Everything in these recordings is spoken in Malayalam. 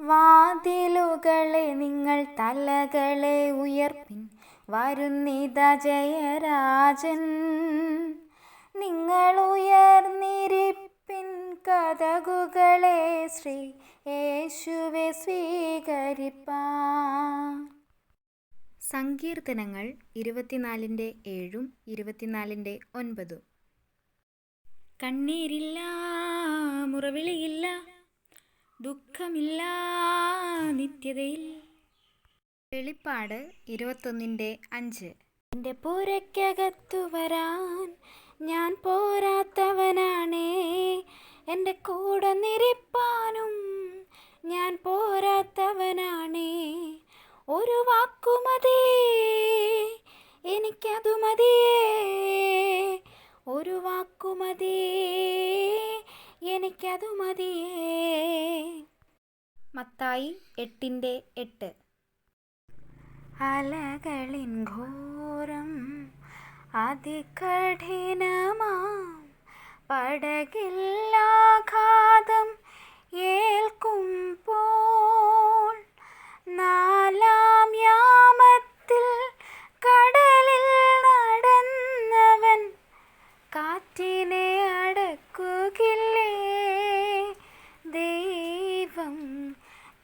വാതിലുകളെ നിങ്ങൾ തലകളെ ഉയർപ്പിൻ. വരുന്നിത ജയരാജൻ നിങ്ങൾ ഉയർന്നിരിപ്പിൻ. കഥകുകളെ ശ്രീ യേശുവെ സ്വീകരിപ്പാൻ. സങ്കീർത്തനങ്ങൾ ഇരുപത്തിനാലിന്റെ ഏഴും ഇരുപത്തിനാലിന്റെ ഒൻപതും. കണ്ണീരില്ല മുറവിളിയില്ല ദുഃഖമില്ല നിത്യതയിൽ. വെളിപ്പാട് ഇരുപത്തൊന്നിന്റെ അഞ്ച്. എന്റെ പുരയ്ക്കകത്തു വരാൻ ഞാൻ പോരാത്തവനാണേ. എന്റെ കൂടെ നിരപ്പാനും ഞാൻ പോരാത്തവനാണേ. ഒരു വാക്കുമതി എനിക്കതു മതിയേ. ഒരു വാക്കുമതി എനിക്കതു മതിയേ. മത്തായി എട്ടിന്റെ എട്ട്. അലകളിൻ ഘോരം അതികഠിനമാം. പടകില്ലാഘാതം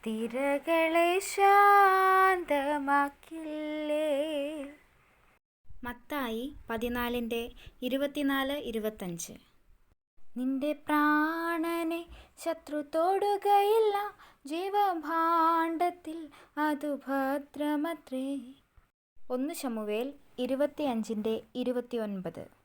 തിരകളെ ശാന്തമാക്കില്ലേ? മത്തായി പതിനാലിന്റെ ഇരുപത്തിനാല് ഇരുപത്തഞ്ച്. നിന്റെ പ്രാണനെ ശത്രു തൊടുകയില്ല ജീവഭാണ്ഡത്തിൽ അതു ഭദ്രമത്രേ. ഒന്ന് ശമുവേൽ ഇരുപത്തിയഞ്ചിന്റെ ഇരുപത്തിയൊൻപത്.